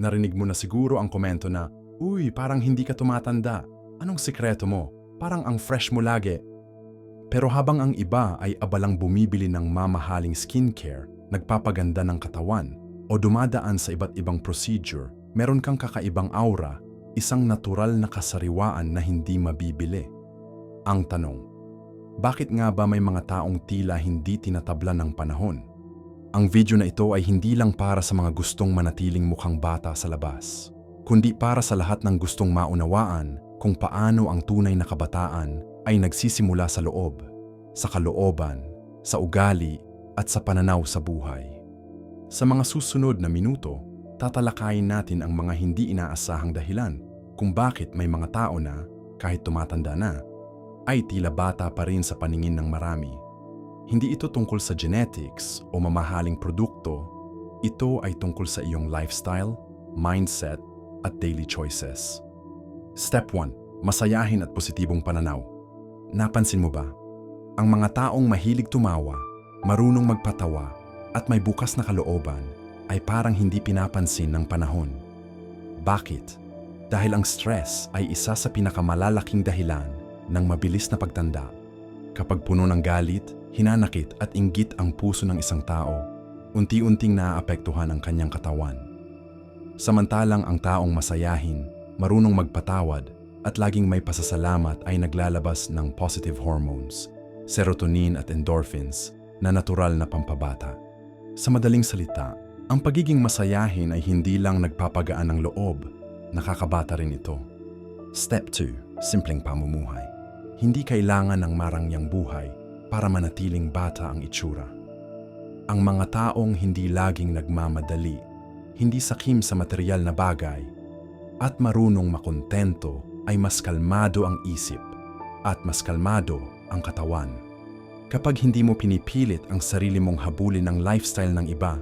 Narinig mo na siguro ang komento na, Uy, parang hindi ka tumatanda. Anong sikreto mo? Parang ang fresh mo lagi. Pero habang ang iba ay abalang bumibili ng mamahaling skincare, nagpapaganda ng katawan, o dumadaan sa iba't ibang procedure, meron kang kakaibang aura, isang natural na kasariwaan na hindi mabibili. Ang tanong, bakit nga ba may mga taong tila hindi tinatabla ng panahon? Ang video na ito ay hindi lang para sa mga gustong manatiling mukhang bata sa labas, kundi para sa lahat ng gustong maunawaan kung paano ang tunay na kabataan ay nagsisimula sa loob, sa kalooban, sa ugali at sa pananaw sa buhay. Sa mga susunod na minuto, tatalakayin natin ang mga hindi inaasahang dahilan kung bakit may mga tao na, kahit tumatanda na, ay tila bata pa rin sa paningin ng marami. Hindi ito tungkol sa genetics o mamahaling produkto, ito ay tungkol sa iyong lifestyle, mindset, at daily choices. Step 1. Masayahin at positibong pananaw. Napansin mo ba? Ang mga taong mahilig tumawa, marunong magpatawa, at may bukas na kalooban ay parang hindi pinapansin ng panahon. Bakit? Dahil ang stress ay isa sa pinakamalalaking dahilan ng mabilis na pagtanda. Kapag puno ng galit, hinanakit at inggit ang puso ng isang tao, unti-unting naaapektuhan ang kanyang katawan. Samantalang ang taong masayahin, marunong magpatawad, at laging may pasasalamat ay naglalabas ng positive hormones, serotonin at endorphins na natural na pampabata. Sa madaling salita, ang pagiging masayahin ay hindi lang nagpapagaan ng loob, nakakabata rin ito. Step 2. Simpleng pamumuhay. Hindi kailangan ng marangyang buhay para manatiling bata ang itsura. Ang mga taong hindi laging nagmamadali, hindi sakim sa material na bagay, at marunong makontento ay mas kalmado ang isip at mas kalmado ang katawan. Kapag hindi mo pinipilit ang sarili mong habulin ng lifestyle ng iba,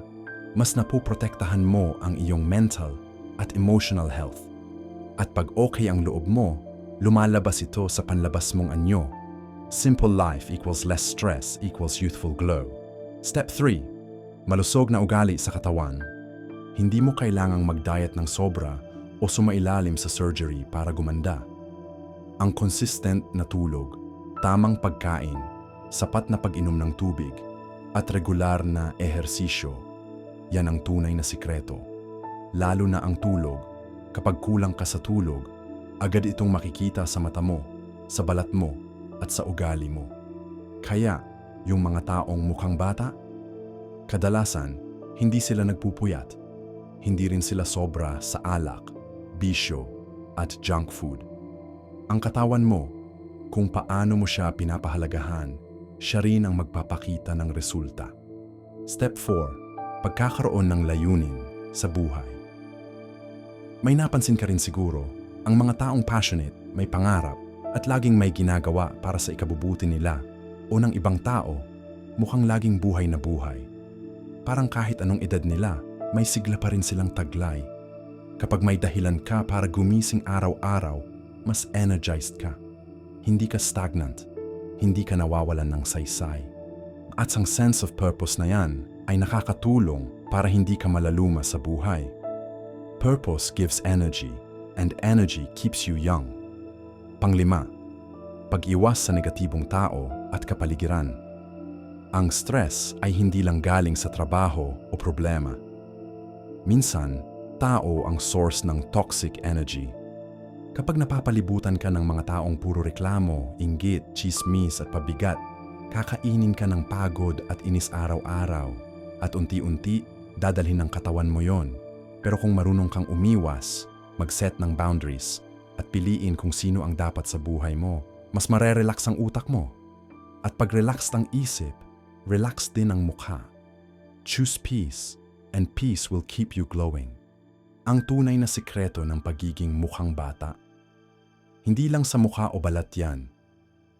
mas napuprotektahan mo ang iyong mental at emotional health. At pag okay ang loob mo, lumalabas ito sa panlabas mong anyo. Simple life equals less stress equals youthful glow. Step 3. Malusog na ugali sa katawan. Hindi mo kailangang mag-diet ng sobra o sumailalim sa surgery para gumanda. Ang consistent na tulog, tamang pagkain, sapat na pag-inom ng tubig, at regular na ehersisyo, yan ang tunay na sikreto. Lalo na ang tulog, kapag kulang ka sa tulog, agad itong makikita sa mata mo, sa balat mo, at sa ugali mo. Kaya, yung mga taong mukhang bata, kadalasan, hindi sila nagpupuyat. Hindi rin sila sobra sa alak, bisyo, at junk food. Ang katawan mo, kung paano mo siya pinapahalagahan, siya rin ang magpapakita ng resulta. Step 4. Pagkakaroon ng layunin sa buhay. May napansin ka rin siguro, ang mga taong passionate, may pangarap, at laging may ginagawa para sa ikabubuti nila o ng ibang tao, mukhang laging buhay na buhay. Parang kahit anong edad nila, may sigla pa rin silang taglay. Kapag may dahilan ka para gumising araw-araw, mas energized ka. Hindi ka stagnant. Hindi ka nawawalan ng saysay. At ang sense of purpose na yan ay nakakatulong para hindi ka malaluma sa buhay. Purpose gives energy, and energy keeps you young. Panglima, pag-iwas sa negatibong tao at kapaligiran. Ang stress ay hindi lang galing sa trabaho o problema. Minsan, tao ang source ng toxic energy. Kapag napapalibutan ka ng mga taong puro reklamo, inggit, chismis at pabigat, kakainin ka ng pagod at inis araw-araw at unti-unti dadalhin ng katawan mo yon. Pero kung marunong kang umiwas, mag-set ng boundaries at piliin kung sino ang dapat sa buhay mo, mas marerelax ang utak mo. At pag relaxed ang isip, relax din ang mukha. Choose peace, and peace will keep you glowing. Ang tunay na sikreto ng pagiging mukhang bata. Hindi lang sa mukha o balat yan.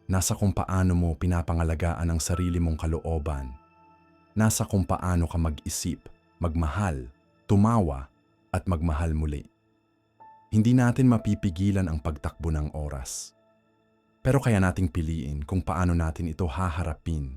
Nasa kung paano mo pinapangalagaan ang sarili mong kalooban. Nasa kung paano ka mag-isip, magmahal, tumawa, at magmahal muli. Hindi natin mapipigilan ang pagtakbo ng oras. Pero kaya nating piliin kung paano natin ito haharapin.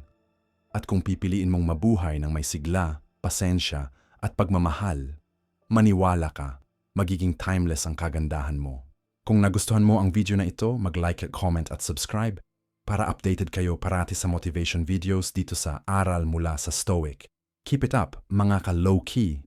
At kung pipiliin mong mabuhay ng may sigla, pasensya, at pagmamahal, maniwala ka, magiging timeless ang kagandahan mo. Kung nagustuhan mo ang video na ito, mag-like, comment at subscribe para updated kayo parati sa motivation videos dito sa Aral mula sa Stoic. Keep it up, mga ka-low-key